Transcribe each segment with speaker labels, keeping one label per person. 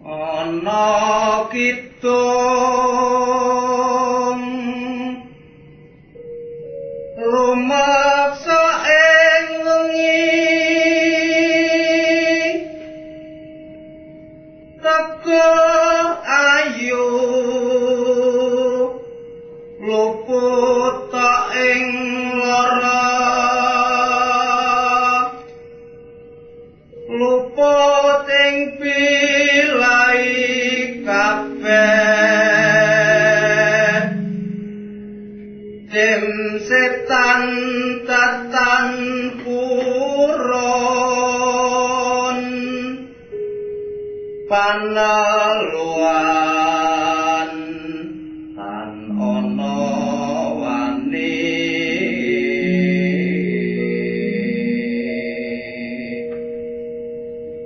Speaker 1: ana kitung rumaksa ing wengi. Teko ayu. Luput tak ing tim setan tatan puron. Panaluan tan ana wani.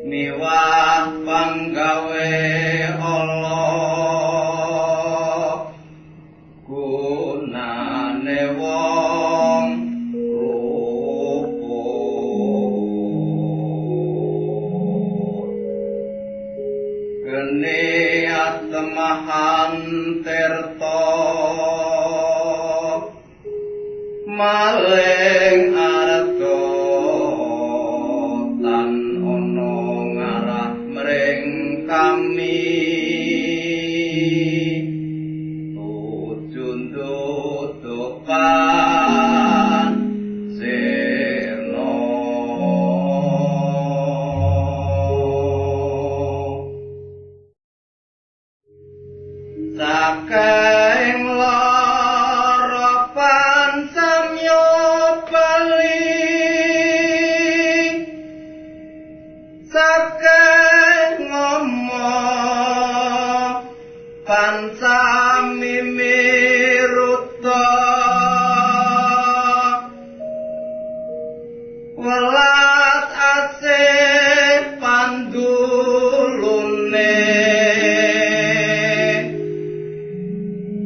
Speaker 1: Miwah panggawe Allah gunane wong luput geni atmahan tirta. Maling arga tan ana ngarah mring kami. Tujun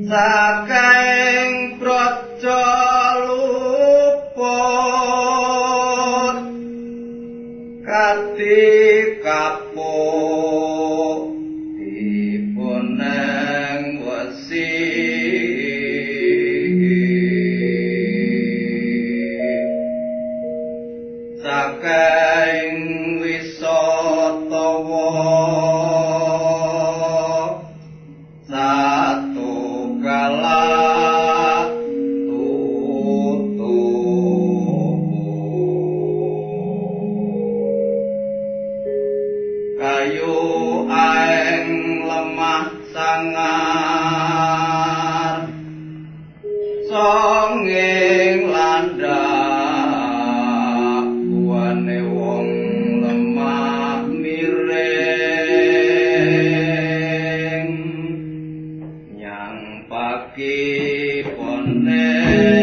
Speaker 1: saking praja luput kati kapuk dipuneng wesi. Saking pagi pone